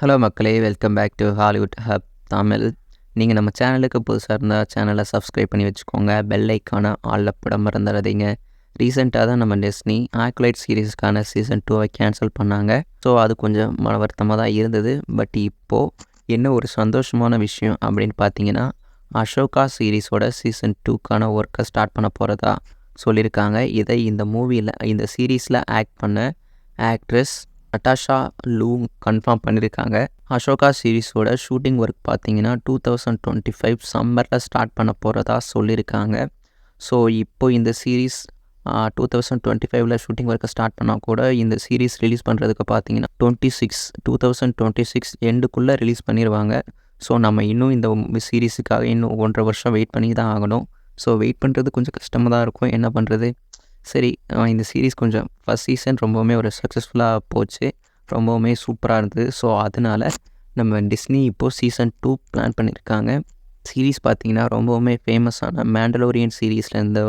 Hello மக்களே. Welcome back to Hollywood hub Tamil நீங்கள் நம்ம சேனலுக்கு புதுசாக இருந்தால் சேனலை சப்ஸ்கிரைப் பண்ணி வச்சுக்கோங்க. பெல் ஐக்கான ஆளில் படம் மறந்துடாதீங்க. ரீசெண்டாக தான் நம்ம டெஸ்னி ஆக்லைட் சீரீஸ்க்கான சீசன் டூவை கேன்சல் பண்ணாங்க. ஸோ அது கொஞ்சம் மன வருத்தமாக தான் இருந்தது. பட் இப்போது என்ன ஒரு சந்தோஷமான விஷயம் அப்படின்னு பார்த்தீங்கன்னா அசோகா சீரீஸோட சீசன் டூக்கான ஒர்க்கை ஸ்டார்ட் பண்ண போகிறதா சொல்லியிருக்காங்க. இதை இந்த மூவியில் இந்த சீரீஸில் ஆக்ட் பண்ண ஆக்ட்ரஸ் நட்டாஷா லூங் கன்ஃபார்ம் பண்ணியிருக்காங்க அசோகா சீரீஸோட ஷூட்டிங் ஒர்க் பார்த்தீங்கன்னா டூ தௌசண்ட் டுவெண்ட்டி ஃபைவ் சம்மரில் ஸ்டார்ட் பண்ண போகிறதா சொல்லியிருக்காங்க ஸோ இப்போ இந்த சீரீஸ் டூ தௌசண்ட் டுவெண்ட்டி ஃபைவ்ல ஷூட்டிங் ஒர்க்கை ஸ்டார்ட் பண்ணால் கூட இந்த சீரீஸ் ரிலீஸ் பண்ணுறதுக்கு பார்த்தீங்கன்னா twenty six two thousand twenty six எண்டுக்குள்ளே release பண்ணிடுவாங்க ஸோ நம்ம இன்னும் இந்த சீரீஸுக்காக இன்னும் ஒன்றரை வருஷம் வெயிட் பண்ணி தான் ஆகணும். ஸோ வெயிட் பண்ணுறது கொஞ்சம் கஷ்டமாக தான் இருக்கும். என்ன பண்ணுறது சரி இந்த சீரீஸ் கொஞ்சம் ஃபஸ்ட் சீசன் ரொம்பவுமே ஒரு சக்ஸஸ்ஃபுல்லாக போச்சு. ரொம்பவுமே சூப்பராக இருந்தது. ஸோ அதனால் நம்ம டிஸ்னி இப்போது சீசன் டூ பிளான் பண்ணியிருக்காங்க சீரீஸ் பார்த்திங்கன்னா ரொம்பவுமே ஃபேமஸான மேண்டலோரியன் சீரீஸில் இந்த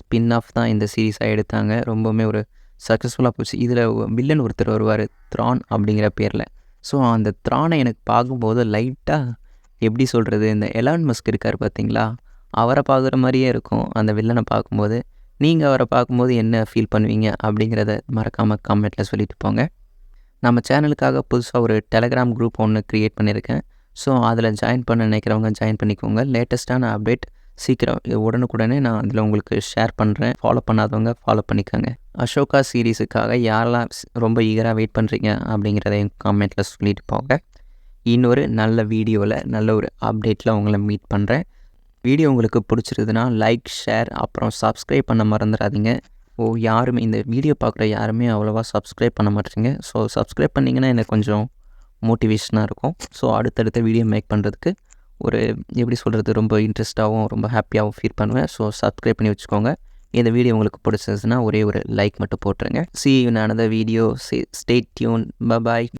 ஸ்பின் ஆஃப் தான் இந்த சீரீஸாக எடுத்தாங்க. ரொம்பவுமே ஒரு சக்ஸஸ்ஃபுல்லாக போச்சு. இதில் வில்லன் ஒருத்தர் வருவார் த்ரான் அப்படிங்கிற பேரில். ஸோ அந்த த்ரானை எனக்கு பார்க்கும்போது லைட்டாக எப்படி சொல்கிறது இந்த எலான் மஸ்க் இருக்கார் பார்த்தீங்களா அவரை பார்க்குற மாதிரியே இருக்கும். அந்த வில்லனை பார்க்கும்போது நீங்கள் அவரை பார்க்கும்போது என்ன ஃபீல் பண்ணுவீங்க அப்படிங்கிறத மறக்காமல் கமெண்ட்டில் சொல்லிட்டு போங்க. நம்ம சேனலுக்காக புதுசாக ஒரு டெலகிராம் குரூப் ஒன்று க்ரியேட் பண்ணியிருக்கேன். ஸோ அதில் ஜாயின் பண்ண நினைக்கிறவங்க ஜாயின் பண்ணிக்கோங்க. லேட்டஸ்ட்டான அப்டேட் சீக்கிரம் உடனுக்குடனே நான் அதில் உங்களுக்கு ஷேர் பண்ணுறேன் ஃபாலோ பண்ணாதவங்க ஃபாலோ பண்ணிக்கோங்க. அசோகா சீரீஸுக்காக யாரெல்லாம் ரொம்ப ஈகராக வெயிட் பண்ணுறீங்க அப்படிங்கிறதையும் கமெண்ட்டில் சொல்லிட்டு போங்க. இன்னொரு நல்ல வீடியோவில் நல்ல ஒரு அப்டேட்டில் உங்களை மீட் பண்ணுறேன் வீடியோ உங்களுக்கு பிடிச்சிருக்குதுன்னா லைக் ஷேர் அப்புறம் சப்ஸ்கிரைப் பண்ண மறந்துடாதீங்க. ஓ யாருமே இந்த வீடியோ பார்க்குற யாருமே அவ்வளோவா சப்ஸ்கிரைப் பண்ண மாட்டீங்க. ஸோ சப்ஸ்கிரைப் பண்ணிங்கன்னா எனக்கு கொஞ்சம் மோட்டிவேஷனாக இருக்கும். ஸோ அடுத்தடுத்த வீடியோ மேக் பண்ணுறதுக்கு ஒரு எப்படி சொல்கிறது ரொம்ப இன்ட்ரெஸ்ட்டாகவும் ரொம்ப ஹாப்பியாகவும் ஃபீல் பண்ணுவேன். ஸோ சப்ஸ்கிரைப் பண்ணி வச்சுக்கோங்க. இந்த வீடியோ உங்களுக்கு பிடிச்சிருந்துச்சுன்னா ஒரே ஒரு லைக் மட்டும் போட்டுருங்க. See you another video stay tuned bye bye